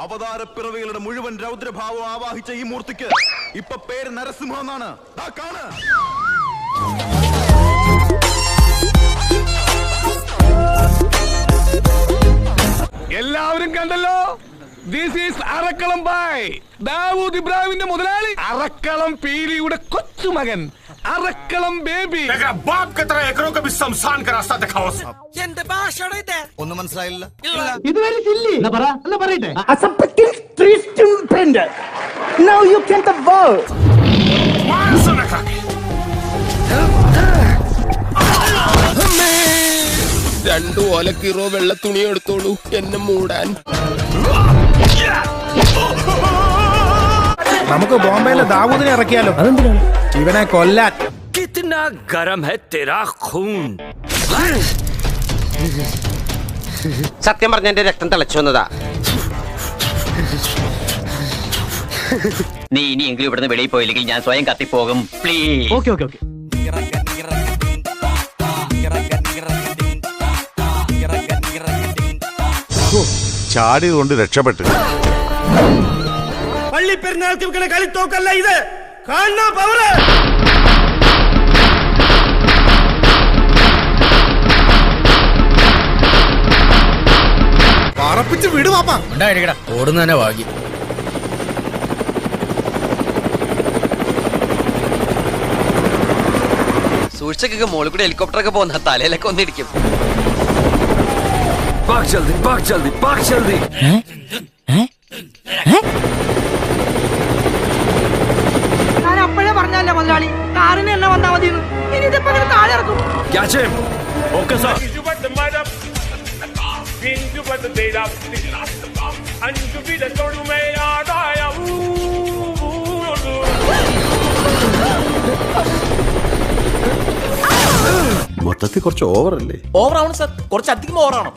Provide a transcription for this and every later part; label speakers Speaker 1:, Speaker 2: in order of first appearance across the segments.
Speaker 1: അവതാരപ്പിറവികളുടെ മുഴുവൻ രൗദ്രഭാവം ആവാഹിച്ച ഈ മൂർത്തിക്ക് ഇപ്പൊ പേര് നരസിംഹ എന്നാണ്
Speaker 2: എല്ലാവരും കണ്ടല്ലോ? ദിസ് ഈസ് അറക്കളം ബായ് ദാവൂദ് ഇബ്രാഹിമിന്റെ മുതലാളി. അറക്കളം പീലിയുടെ കൊച്ചുമകൻ. അറക്കളം ബേബി.
Speaker 3: ബാപ്പ് കബി
Speaker 4: എന്റെ ഭാഷയുടെ
Speaker 1: ഒന്നും മനസ്സിലായില്ല.
Speaker 5: ഇതുവരെ ഇല്ലേ പറ? പറയട്ടെ?
Speaker 3: നൗ യു ദ
Speaker 6: രണ്ടു ഓലക്കീറോ വെള്ള തുണി എടുത്തോളൂ എന്നെ മൂടാൻ.
Speaker 7: നമുക്ക് ബോംബെയിലെ ദാവൂദിനെ ഇറക്കിയാലോ? അതെന്തിനാണ്? ഇവനെ കൊല്ലാൻ
Speaker 4: कितना गरम है तेरा खून
Speaker 8: സത്യം പറഞ്ഞ എന്റെ രക്തം തിളച്ചു വന്നതാ നീ ഇനിയെങ്കിലും ഇവിടുന്ന് വെളിയിൽ പോയില്ലെങ്കിൽ ഞാൻ സ്വയം കത്തിപ്പോകും പ്ലീസ്
Speaker 5: Okay, okay, okay.
Speaker 9: ചാടിയത് കൊണ്ട് രക്ഷപ്പെട്ടു
Speaker 5: പള്ളി പെരുന്നാൾക്ക് വെക്കണ കളിത്തോക്കല്ല ഇത് പറപ്പിച്ച് വിട്
Speaker 7: പാപ്പാ ഉണ്ടായിരിക്കടാ.
Speaker 4: ഓടുന്ന തന്നെ വാങ്ങി
Speaker 8: സൂക്ഷിച്ചൊക്കെ മോളിൽ കൂടെ ഹെലികോപ്റ്റർ ഒക്കെ പോകുന്ന തലയിലൊക്കെ ഒന്നിരിക്കും
Speaker 4: ഭാഗ് ജൽദി ഭാഗ് ജൽദി
Speaker 10: ഭാഗ് ജൽദി. എന്റെ മുതലാളി. കാറിന് എന്നെ വന്നാ മതി ഇനി ഇതിപ്പോ അങ്ങനെ താഴെ ഇറക്കും.
Speaker 4: Okay sir. അഞ്ചു വിലത്തൊടുമയാടായ
Speaker 9: മൊത്തത്തിൽ കുറച്ച് ഓവർ
Speaker 4: അല്ലേ? ഓവർ ആവണം സർ കുറച്ച് അധികം ഓവർ ആവണം.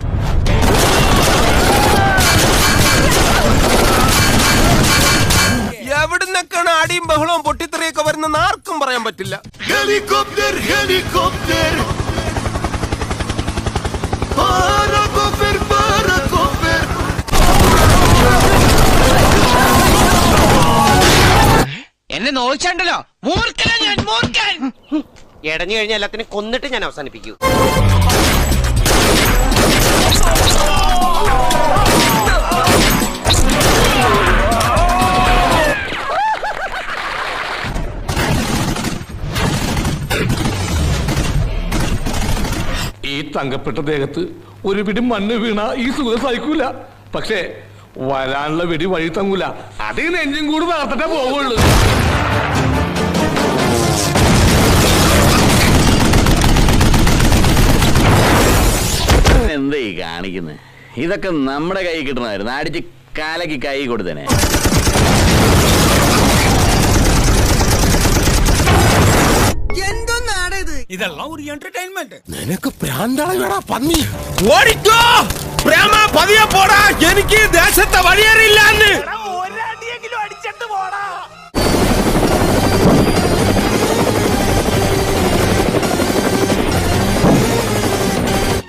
Speaker 6: എവിടുന്നൊക്കെയാണ് അടിയും ബഹളവും പൊട്ടിത്തെറിയൊക്കെ വരുന്നെന്ന് ആർക്കും പറയാൻ പറ്റില്ല.
Speaker 1: ഹെലികോപ്റ്റർ ഹെലികോപ്റ്റർ
Speaker 8: എന്നെ നോയിച്ചാണ്ടല്ലോ മൂർഖനാ ഞാൻ മൂർഖൻ. ഇടഞ്ഞു കഴിഞ്ഞാൽ എല്ലാത്തിനും കൊന്നിട്ട് ഞാൻ അവസാനിപ്പിക്കൂ.
Speaker 2: തങ്കപ്പെട്ട ദേഹത്ത് ഒരു പിടി മണ്ണ് വീണ ഈ സുഖം സഹിക്കൂല. പക്ഷേ വരാനുള്ള വെടി വഴി തങ്ങൂല. അതേ നെഞ്ചും കൂടി വളർത്തട്ടെ പോവുള്ളൂ.
Speaker 11: എന്താ ഈ കാണിക്കുന്നത് ഇതൊക്കെ നമ്മുടെ കൈ കിട്ടണമായിരുന്നു അടിച്ച് കാലക്ക് കൈ കൊടുത്തേനെ.
Speaker 4: ഇതെല്ലാം ഒരു എന്റർടൈൻമെന്റ്
Speaker 6: നിനക്ക് പ്രാന്താളാ പന്നി. ഓടിക്കോ. പ്രേമ പതിയെ പോടാ. എനിക്ക് ദേശത്തെ വഴിയറിയില്ല
Speaker 4: ഒരടിയെങ്കിലും അടിച്ചിട്ട് പോടാ.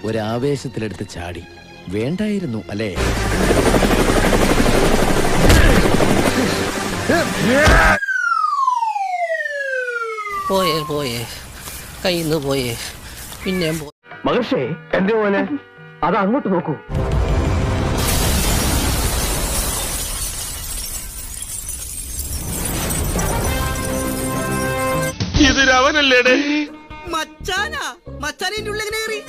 Speaker 11: ഒരാവേശത്തിലെടുത്ത് ചാടി. വേണ്ടായിരുന്നു അല്ലേ?
Speaker 10: പോയേ പോയേ. കയ്യിന്ന് പോയേ. പിന്നെയും പോ
Speaker 5: മഹർഷേ എന്റെ പോലെ അത് അങ്ങോട്ട് നോക്കൂ.
Speaker 6: ഇത് രവനല്ലേടേ
Speaker 10: മച്ചാനാ? മച്ചാനിന്റെ ഉള്ളിൽ കയറി?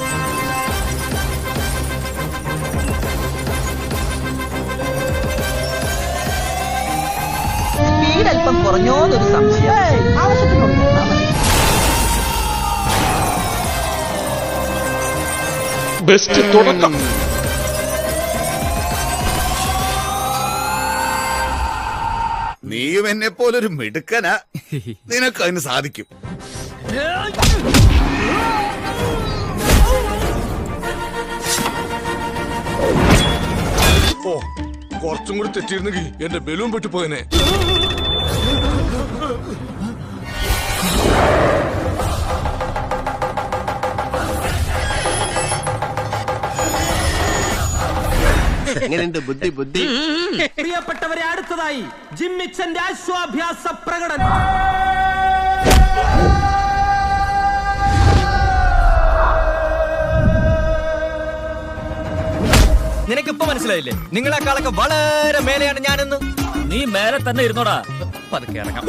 Speaker 10: സ്പീഡ് അല്പം കുറഞ്ഞോന്നൊരു
Speaker 6: ബെസ്റ്റ് തുടക്കം.
Speaker 1: നീയും എന്നെ പോലൊരു മിടുക്കനാ. നിനക്ക് അതിന് സാധിക്കും.
Speaker 2: ഓ കുറച്ചും കൂടി തെറ്റിയിരുന്നെങ്കിൽ എന്റെ ബലൂൺ പെട്ടുപോയനെ.
Speaker 7: എങ്ങനെയുണ്ട്? ബുദ്ധി ബുദ്ധി.
Speaker 12: പ്രിയപ്പെട്ടവരെ അടുത്തതായി ജിമ്മിച്ചന്റെ ആശ്വാഭ്യാസ പ്രകടനം. നിനക്കിപ്പോ മനസ്സിലായില്ലേ? നിങ്ങളെക്കാളൊക്കെ വളരെ മേലെയാണ് ഞാനെന്ന്. നീ മേലെ തന്നെ ഇരുന്നോടാ. പതുക്കെ ഇറങ്ങാം.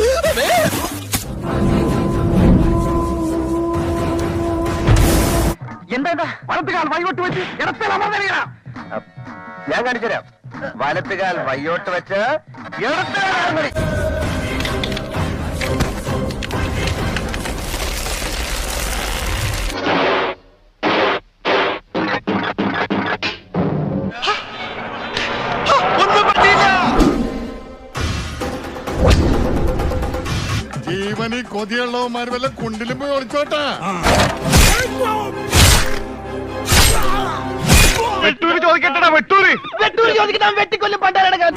Speaker 5: എന്താ വളർത്തുകാൽ വൈകോട്ട് വെച്ച് ഇടത്തേലാ ഞാൻ കാണിച്ചുതരാം വലത്തുകാൽ വയ്യോട്ട് വെച്ച്
Speaker 13: ജീവനി കൊതിയുള്ളവന്മാർ വല്ല കുണ്ടിലും പോയി ഒളിച്ചോട്ടാ. വെട്ടൂര് ചോദിക്കട്ടെടാ വെട്ടൂര്.
Speaker 5: വെട്ടൂര് ചോദിക്കാൻ വെട്ടിക്കൊല്ലും പണ്ടാരടക്കാൻ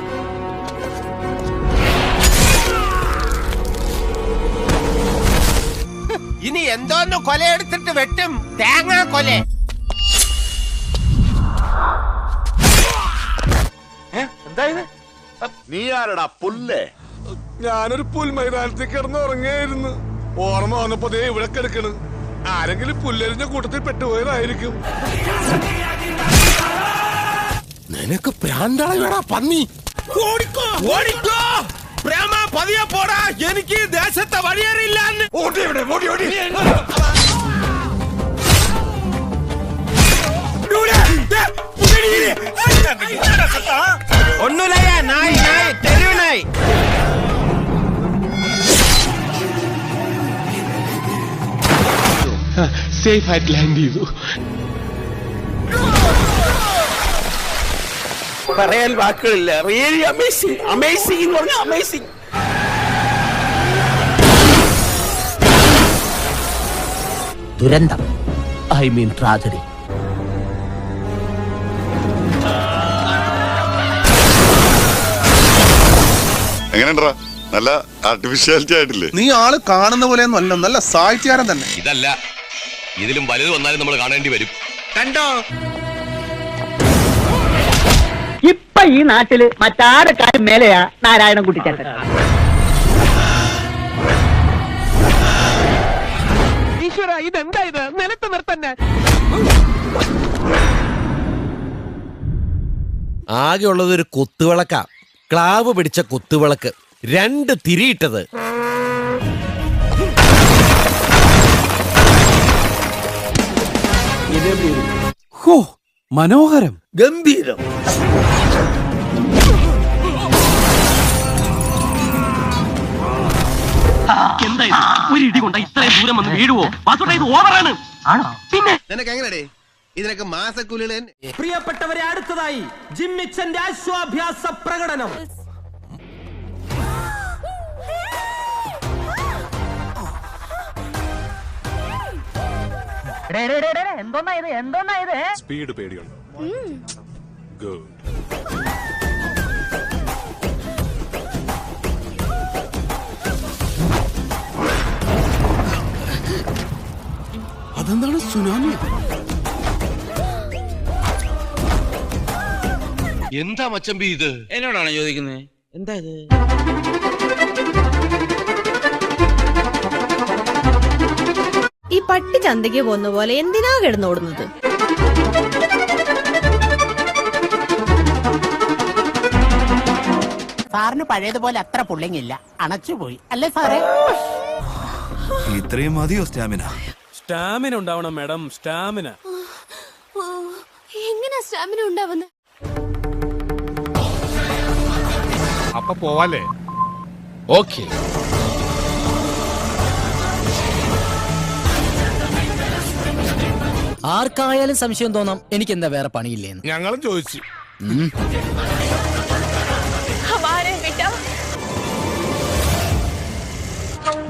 Speaker 7: ഇനി എന്തോന്ന് കൊലയെടുത്തിട്ട് വെട്ടും? തേങ്ങ കൊല.
Speaker 13: നീ ആരടാ പുല്ലേ?
Speaker 2: ഞാനൊരു പുൽമൈതാനത്തിൽ കിടന്ന് ഉറങ്ങിയായിരുന്നു ഓർമ്മ വന്നപ്പോ ദേ ഇവിടെ കിടക്കണ്. ആരെങ്കിലും പുല്ലെറിഞ്ഞ കൂട്ടത്തിൽ പെട്ടുപോയതായിരിക്കും.
Speaker 14: നിനക്ക് പ്രാന്തളയടാ പന്നി.
Speaker 12: ഓടിക്കോ. ഓടിക്കോ. പ്രേമ പതിയെ പോടാ. എനിക്ക് ദേശത്തെ വഴിയേറിയില്ല ഒന്നുമില്ല നായ് നായി തെരുവ് നായ്.
Speaker 14: സേഫ് ആയിട്ട് ലാൻഡ് ചെയ്തു.
Speaker 7: പറയാൻ വാക്കുകളില്ല. റിയലി അമേസിംഗ് അമേസിംഗ് എന്ന് പറഞ്ഞാൽ അമേസിംഗ്
Speaker 5: ദുരന്തം. I mean tragedy.
Speaker 13: എങ്ങനെയുണ്ടാ നല്ല ആർട്ടിഫിഷ്യാലിറ്റി ആയിട്ടില്ലേ?
Speaker 15: നീ ആൾ കാണുന്ന പോലെ അല്ല നല്ല സാഹിത്യകാരൻ തന്നെ.
Speaker 14: ഇതല്ല. ഇതിലും വലുത് വന്നാലും നമ്മൾ കാണേണ്ടി വരും.
Speaker 7: കണ്ടോ?
Speaker 5: ഇപ്പൊ ഈ നാട്ടിൽ മറ്റാരെ കാര്യം മേലെയാ നാരായണൻ കുട്ടിച്ചേട്ടൻ?
Speaker 7: ഈശ്വര ഇതെന്താ ഇത്? നിലത്ത് നിർത്തന്നെ.
Speaker 12: ആകെ ഉള്ളത് ഒരു കുത്തുവിളക്ക. ക്ലാവ് പിടിച്ച കുത്തുവിളക്ക്. രണ്ട് തിരിയിട്ടത്.
Speaker 15: ഹോ മനോഹരം.
Speaker 12: ഗംഭീരം.
Speaker 5: ഒരു ഇടി കൊണ്ട ഇത്രയും ദൂരം വന്ന് വീഴുവോ? വാസുട്ട ഇത് ഓവറാണ് ആണോ. പിന്നെ?
Speaker 7: നിനക്ക് എങ്ങനെടേ? ഇതിനൊക്കെ മാസക്കൂലികൾ
Speaker 12: പ്രിയപ്പെട്ടവരെ അടുത്തതായി ജിമ്മിച്ചന്റെ അശ്വാഭ്യാസ പ്രകടനം.
Speaker 5: എന്തോന്നായത് എന്തോന്നായത് എന്തോന്നാ ഇത്?
Speaker 3: സ്പീഡ് പേടിയുണ്ട് ഗുഡ്.
Speaker 15: അതെന്താണ് സുനാമി?
Speaker 14: എന്താ മച്ചമ്പി ഇത്?
Speaker 12: എന്നോടാണ് ചോദിക്കുന്നത് എന്താ ഇത്?
Speaker 10: ഈ പട്ടി ചന്തയ്ക്ക് പോകുന്ന പോലെ എന്തിനാ കിടന്നോടുന്നത്?
Speaker 5: സാറിന് പഴയതുപോലെ അത്ര പുള്ളിങ്ങില്ല. അണച്ചുപോയി. അല്ലേ സാറേ?
Speaker 1: ഇത്രയും മതിയോ സ്റ്റാമിന?
Speaker 12: സ്റ്റാമിന ഉണ്ടാവണം മാഡം. സ്റ്റാമിന.
Speaker 10: എങ്ങനെ സ്റ്റാമിന ഉണ്ടാവുന്നത്
Speaker 3: അപ്പൊ പോവാലേ
Speaker 14: ഓക്കെ.
Speaker 5: ആർക്കായാലും സംശയം തോന്നാം എനിക്ക് എന്താ വേറെ പണിയില്ലേന്ന്.
Speaker 2: ഞങ്ങളും ചോദിച്ചു.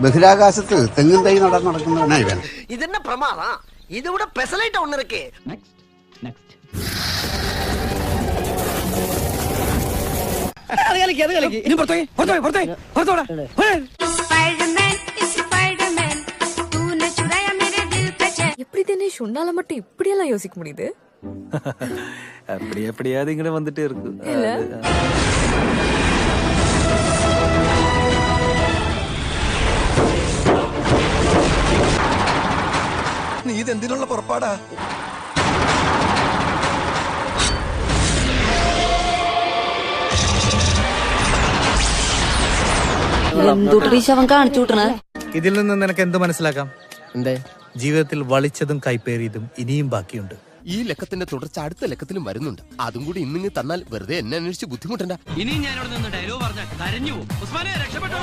Speaker 13: ബഹിരാകാശത്ത് തെങ്ങും തൈ നട നടക്കുന്നവനാ ഇവൻ
Speaker 5: ഇതെന്നെ പ്രമാദ ഇതിവിടെ പെസലായിട്ട് ഒന്നിറക്കേ
Speaker 10: எப்படி தினேஷ் உன்னால மட்டும் இப்படியெல்லாம் யோசிக்க முடியுது
Speaker 16: அப்படி எப்படியாவது இங்கே வந்துட்டே இருக்கு
Speaker 14: നീ ഇതെന്തിനുള്ള പുറപ്പാടാ?
Speaker 10: അവൻ കാണിച്ചു വിട്ടണേ?
Speaker 15: ഇതിൽ നിന്ന് നിനക്ക് എന്ത് മനസ്സിലാക്കാം?
Speaker 14: എന്തേ?
Speaker 15: ജീവിതത്തിൽ വളിച്ചതും കൈപ്പേറിയതും ഇനിയും ബാക്കിയുണ്ട്.
Speaker 14: ഈ ലക്കത്തിന്റെ തുടർച്ച അടുത്ത ലക്കത്തിലും വരുന്നുണ്ട്. അതും കൂടി ഇന്നിങ്ങ് തന്നാൽ വെറുതെ എന്നെ അന്വേഷിച്ച് ബുദ്ധിമുട്ടണ്ട.
Speaker 5: ഇനിയും ഞാൻ ഇവിടെ നിന്ന് ഡയലോഗ് പറഞ്ഞാൽ കരഞ്ഞു പോകും. ഉസ്മാനെ രക്ഷപ്പെട്ടോ